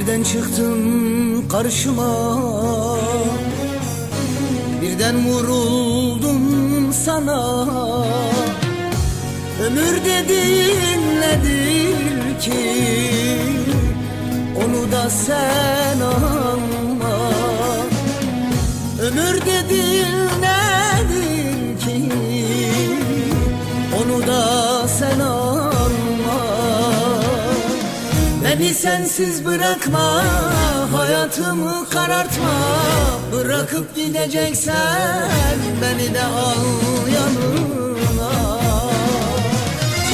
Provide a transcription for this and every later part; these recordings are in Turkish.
Nereden çıktın karşıma? Birden vuruldum sana. Ömür dediğin nedir ki? Onu da sen anla. Ömür dediğin nedir ki? Onu da sen anla Beni sensiz bırakma Hayatımı karartma. Bırakıp gideceksen Beni de al yanına.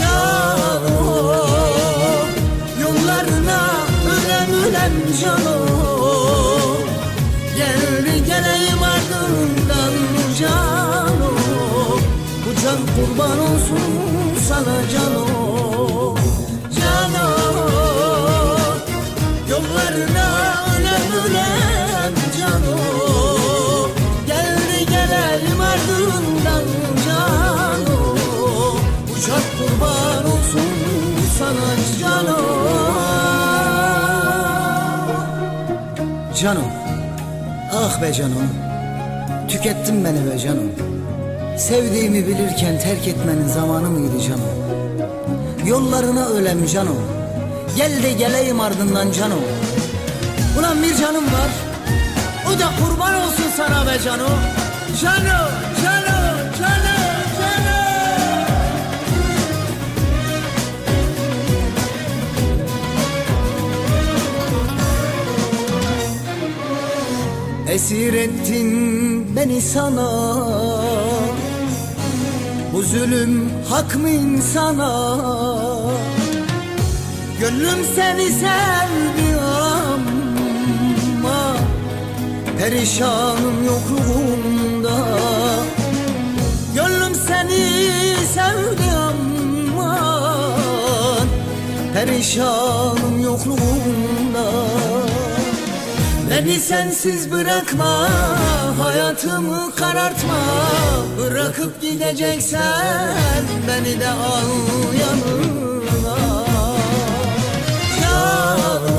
Cano Yollarına ölem ölem cano Gel geleyim ardından cano Bu can kurban olsun sana cano kurban olsun sana cano Canım Ah be canım. Tükettin beni be canım. Sevdiğimi bilirken terk etmenin zamanı mıydı canım? Yollarına ölem canım. Gel de geleyim ardından canım. Ulan bir canım var. O da kurban olsun sana be canım. Canım, canım, Esir ettin beni sana. Bu zulüm hak mı insana? Gönlüm seni sevdi ama Perişanım yokluğunda Gönlüm seni sevdi ama Perişanım yokluğunda Beni sensiz bırakma Hayatımı karartma. Bırakıp gideceksen Beni de al yanına. Cano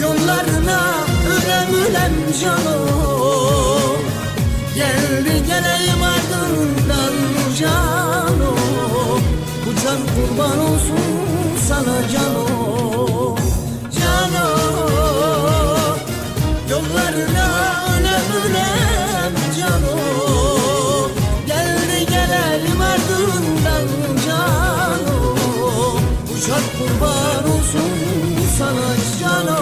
Yollarına ölem ölem cano Geldi geleyim ardından cano Bu can kurban olsun sana cano Çar kurban olsun sana cano